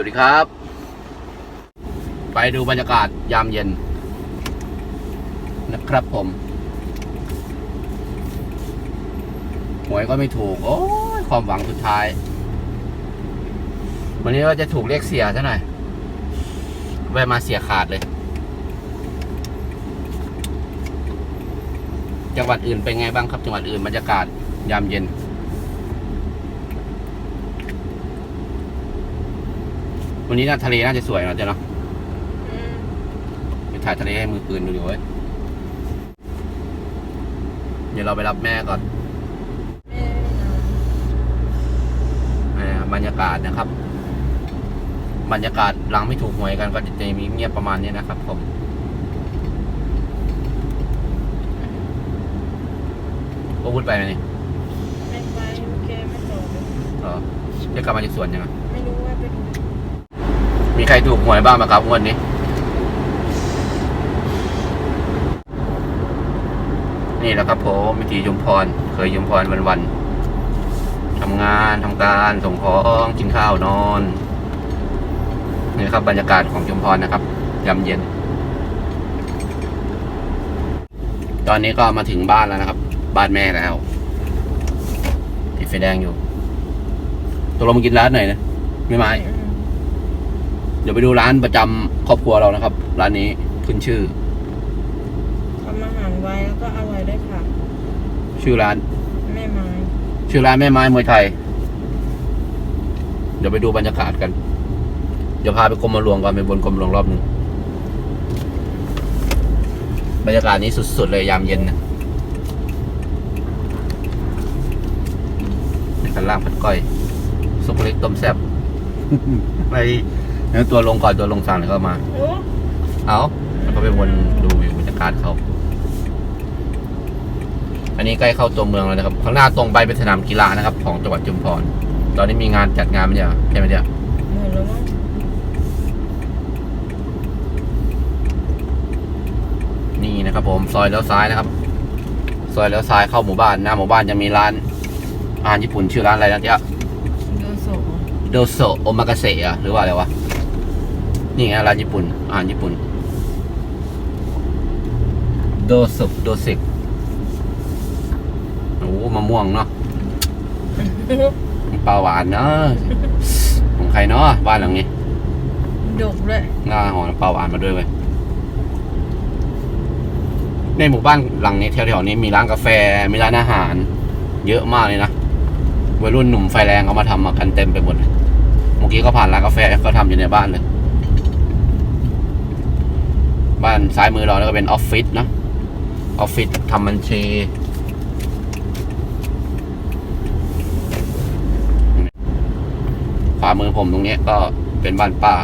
วัสดีครับ ไปดูบรรยากาศยามเย็น นะครับผมหวยก็ไม่ถูก โอ้ยความหวังสุดท้าย วันนี้ว่าจะถูกเรียกเสียซะหน่อยแวะมาเสียขาดเลยจังหวัดอื่นเป็นไงบ้างครับจังหวัดอื่นบรรยากาศยามเย็น วันนี้น่าทะเลน่าจะสวยเนาะเจ๊เนาะไปถ่ายทะเลให้มือปืนดูดิเว้ยเดี๋ยวเราไปรับแม่ก่อนอ่าบรรยากาศนะครับ บรรยากาศหลังไม่ถูกหวยกันก็จะมีเงียบประมาณนี้นะครับผมก็พูดไปไหมนี่ไม่ไปโอเคไม่ตอบเออจะกลับมาจากสวนยังไงไม่รู้ว่าไปดู มีใครถูกหวยบ้างไหมครับวดนี้ นี่แหละครับผมวิธียมพร เคยยมพรวันวันๆทำงานทำการส่งของกินข้าวนอนนี่ครับบรรยากาศของยมพรนะครับยามเย็น ตอนนี้ก็มาถึงบ้านแล้วนะครับ บ้านแม่แล้วติดไฟแดงอยู่ตกลงมากินร้านไหนนะ ไม่ไม้ ดี๋ยวไปดูร้านประจำครอบครัวเรานะครับ ร้านนี้ขึ้นชื่อ ทำอาหารไว้แล้วก็อร่อยด้วยค่ะ ชื่อร้าน แม่ไม้ชื่อร้านแม่ไม้มวยไทย เดี๋ยวไปดูบรรยากาศกัน เดี๋ยวพาไปกรมหลวงก่อนไปบนกรมหลวงรอบหนึ่งบรรยากาศนี้สุดๆเลยยามเย็นนะในกันล่างผัดก้อยซุปเล็กต้มแซ่บ ไป เดี๋ยวตัวลงก่อนตัวลงสั่งแล้วก็มาโอ้เอาแล้วก็ไปวนดูอยู่บรรยากาศเขา อันนี้ใกล้เข้าตัวเมืองแล้วนะครับ ข้างหน้าตรงไปเป็นสนามกีฬานะครับ ของจังหวัดจุมพร ตอนนี้มีงานจัดงานไหมเนี่ยใช่ไหมเนี่ยเหมือนแล้วมั้งนี่นะครับ ผมซอยเลี้ยวซ้ายนะครับ ซอยเลี้ยวซ้ายเข้าหมู่บ้านหน้าหมู่บ้านจะมีร้านอาหารญี่ปุ่นชื่อร้านอะไรนะเจ๊ะโดโซะโดโซโอมากาเสะหรือว่าอะไรวะ นี่ไงร้านญี่ปุ่นอาหารญี่ปุ่น โดโซโดเซกโอ้มะม่วงเนาะปลาหวานเนาะของใครเนาะบ้านหลังนี้ดกด้วยน่าหอมปลาหวานมาด้วยเว้ยในหมู่บ้านหลังนี้แถวๆนี้มีร้านกาแฟมีร้านอาหาร เยอะมากเลยนะวัยรุ่นหนุ่มไฟแรงเอามาทำมากันเต็มไปหมดเลยเมื่อกี้ก็ผ่านร้านกาแฟเขาทำอยู่ในบ้านเลย บ้านซ้ายมือเราแล้วก็เป็นออฟฟิศนะออฟฟิศทำบัญชีขวามือผมตรงนี้ก็เป็นบ้านป้า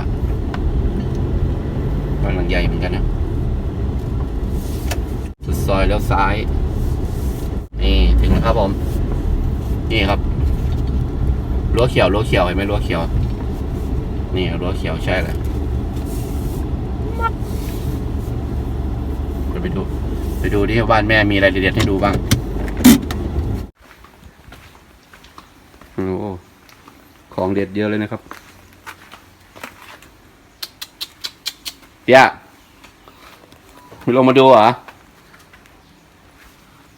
บ้านหลังใหญ่เหมือนกันนะสุดซอยแล้วซ้าย นี่ถึงแล้วครับผม นี่ครับรั้วเขียวรั้วเขียวเห็นไหมรั้วเขียว นี่รั้วเขียวใช่เลยเดี๋ยว ไปดู ไปดูที่บ้านแม่มีอะไรเด็ดๆให้ดูบ้างโอ้โหของเด็ดเยอะเลยนะครับเปียไม่ลงมาดูเหรอ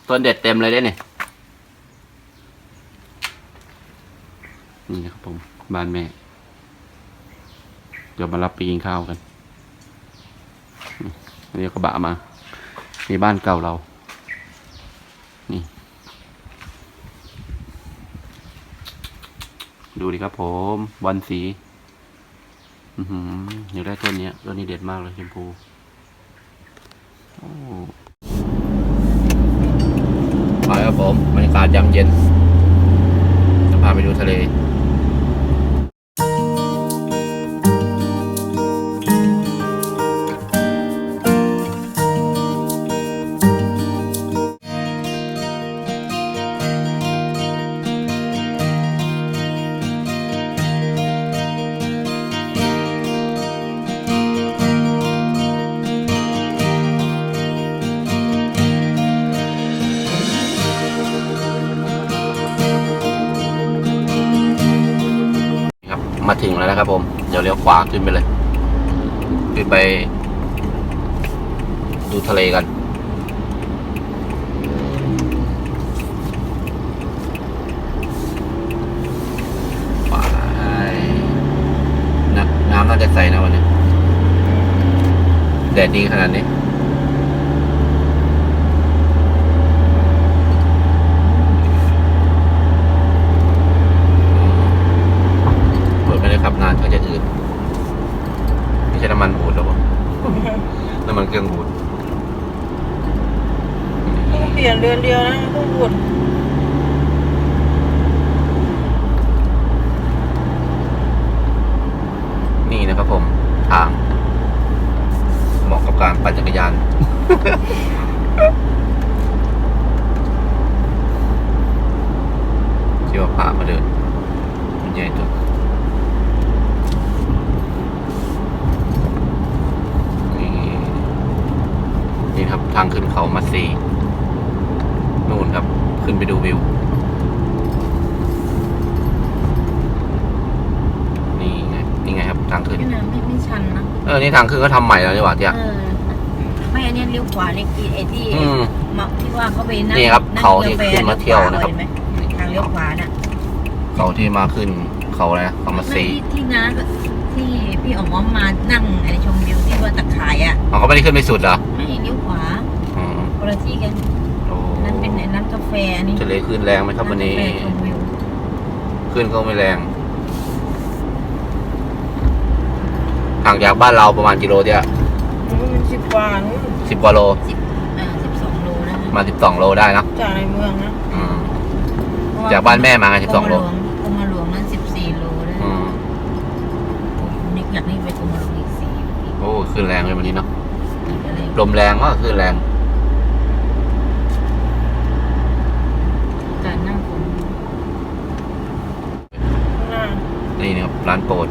ต้นเด็ดเต็มเลยได้เนี่ยนี่นะครับผม บ้านแม่ เดี๋ยวมารับไปกินข้าวกัน อันนี้กระบะมา นี่บ้านเก่าเรา นี่ ดูดิครับผมบอลสีอือหืออยากได้ต้นนี้ต้นนี้เด็ดมากเลยชมพูโอ้ไปครับผมบรรยากาศยามเย็นจะพาไปดูทะเล มาถึงแล้วนะครับ ผม เดี๋ยวเลี้ยวขวาขึ้นไปเลยขึ้นไป ดูทะเลกันไปน้ำน้ำน่าจะใสนะวันนี้ แดดดีขนาดนี้ เปิดไม่ได้ขับนานก็จะอืดไม่ใช่น้ำมันบูดหรอวะ น้ำมัน เครื่องบูดเพิ่งเปลี่ยนเดือนเดียวนะเพิ่งบุดนี่นะครับผมทางเหมาะกับการปั่นจักรยาน ที่ว่าพามาเดินมันใหญ่ตัวนี่นี่ครับทางขึ้นเขามาซีนู่นครับ ขึ้นไปดูวิว นี่ไง นี่ไงครับ ทางขึ้น นี่ นะไม่ไม่ชันนะเออนี่ทางขึ้นก็ทำใหม่แล้วนี่หว่าเจ๊ เออไม่อันเนี้ยเลี้ยวขวาเนี่ยไอ้ที่อืมมาที่ว่าเขาไปนั่งนี่ครับนั่งเขาที่รือขึ้นมาเที่ยวนะครับห็ไหมทางเลี้ยวขวาน่ะเขาที่มาขึ้นเขาอะไรนะเขามาไม่ซีที่ที่น้าที่พี่อ๋อมมานั่งไอ้ชมวิวที่ว่าตะข่ายอะ อ๋อเขาไม่ได้ขึ้นไปสุดเหรอไม่เลี้ยวขวาอ๋อคนละที่กันโอ้นั่นเป็นไอ้ร้านกาแฟนี่ทะเลขึ้นแรงไหมครับวันนี้ ร้ากาแฟชมวิวขึ้นก็ไม่แรง ห่างจากบ้านเราประมาณกิโลเดียวมันสิบกว่านู้นสิบกว่าโล สิบอ่าสิบสองโลนะมาสิบสองโลได้นะจากในเมืองนะอืม เพระว่จากบ้านแม่มาไง12โล กรมหลวงนั้นสิบสี่โลนะอืมนิกอยากนี่ไปกรมหลวงอีกสี่โอ้ขึ้นแรงเลยวันนี้เนาะอะไรลมแรงก็ขึ้นแรง การนั่งฝนข้างหน้านี่นะครับร้านโปรด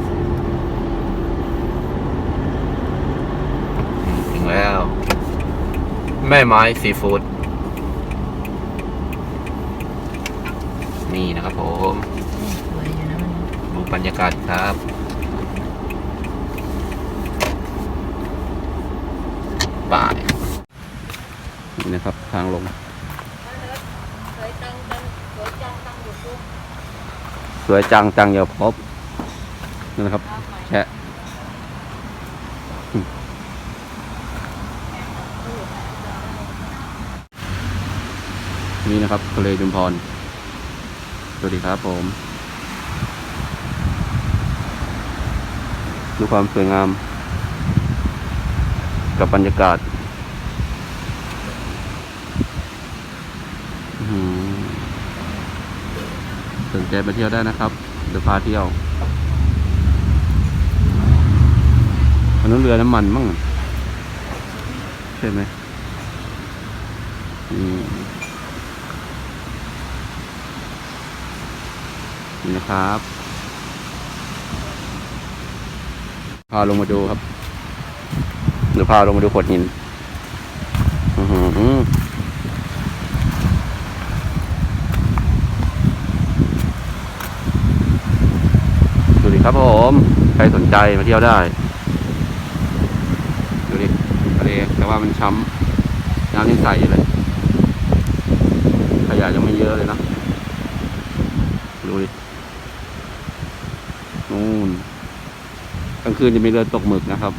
อืมถึงแล้ว แม่ไม้ซีฟู้ดนี่นะครับผมสวยอยู่นะมันดูบรรยากาศครับ ป่ายนี่นะครับ ทางลง สวยจังจังสวยจังจังอยู่ปุ๊บสวยจังจังอย่าพบนี่นะครับ แค่ นี่นะครับทะเลจุมพร สวัสดีครับผม ดูความสวยงาม กับบรรยากาศสนใจไปเที่ยวได้นะครับ เดี๋ยวพาเที่ยวอันนั้นเรือน้ำมันมั้งใช่ไหมอืม นี่นะครับ พาลงมาดูครับเดี๋ยวพาลงมาดูโขดหินอือหือดูดิครับผม ใครสนใจมาเที่ยวได้ ดูดิทะเลแต่ว่ามันช้ำน้ำยังใสอยู่เลย ขยะยังไม่เยอะเลยนะ ดูดิ นู่น กลางคืนจะมีเรือตกหมึกนะครับ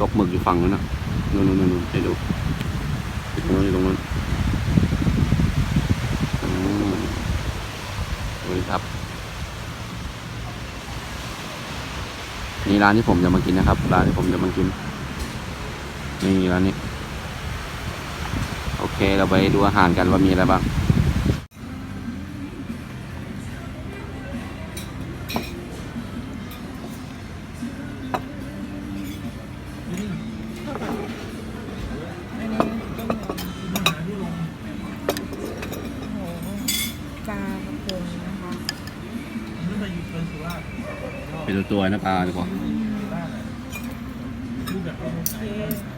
ตกหมึกอยู่ฝั่งนู้นนะนู่นนู่นนู่นให้ดูตรงนู้นตรงนู้นอืมดูครับ นี่ร้านที่ผมจะมากินนะครับ ร้านที่ผมจะมากิน นี่ร้านนี้ โอเค เราไปดูอาหารกันว่ามีอะไรบ้าง ปลากระคงนะคะเป็นตัวๆนะปลาทุกคนโอเค